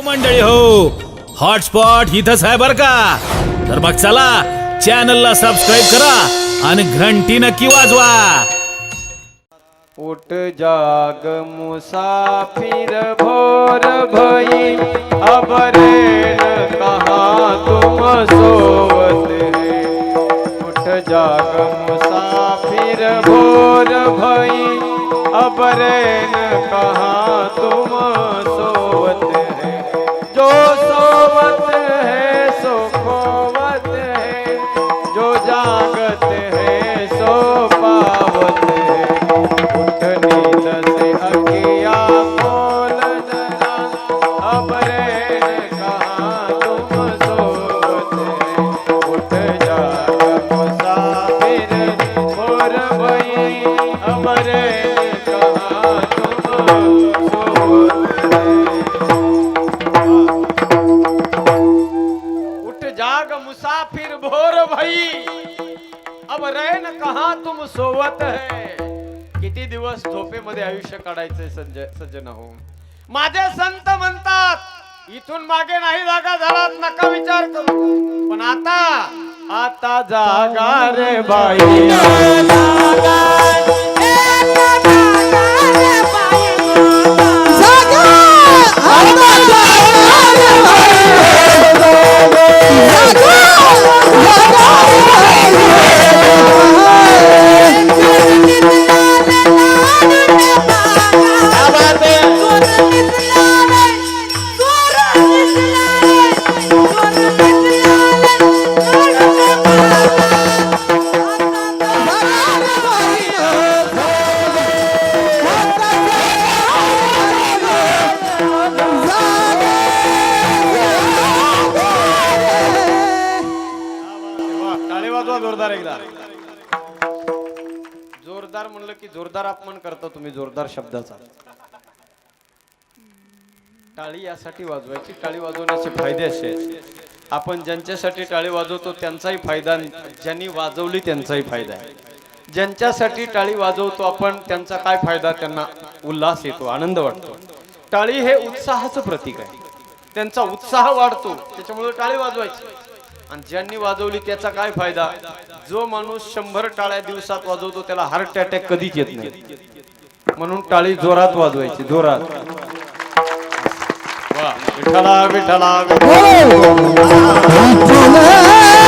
हो मंडळी हो. हॉटस्पॉट इथंच आहे बर का? तर मग चला चॅनलला सबस्क्राईब करा आणि घंटी नक्की वाजवा. उठ जाग मुसाफिर भोर भई अबरे कहा तुम सोवत रे? उठ जाग मुसाफिर भोर भई अबरे कहा तुम मुसाफिर भोर भई। अब रैन कहा तुम सोवत है? किती दिवस झोपेमध्ये आयुष्य काढायचंय संजय सज्जन हो माझे संत म्हणतात इथून मागे नाही जागा झाला नका विचार करू. पण आता आता जागा रे बाई. जोरदार एकदा. जोरदार म्हणलं की जोरदार अपमान करता तुम्ही जोरदार शब्दाचा. टाळी यासाठी वाजवायची. टाळी वाजवण्याचे फायदे असे आपण ज्यांच्यासाठी टाळी वाजवतो त्यांचाही फायदा ज्यांनी वाजवली त्यांचाही फायदा आहे. ज्यांच्यासाठी टाळी वाजवतो आपण त्यांचा काय फायदा? त्यांना उल्हास येतो आनंद वाटतो. टाळी हे उत्साहाचं प्रतीक आहे. त्यांचा उत्साह वाढतो त्याच्यामुळे टाळी वाजवायची. आणि ज्यांनी वाजवली त्याचा काय फायदा? जो माणूस शंभर टाळ्या दिवसात वाजवतो त्याला हार्ट अटॅक कधीच येत नाही. म्हणून टाळी जोरात वाजवायची जोरात. वा विठ्ठला विठ्ठला विठ्ठला. हो!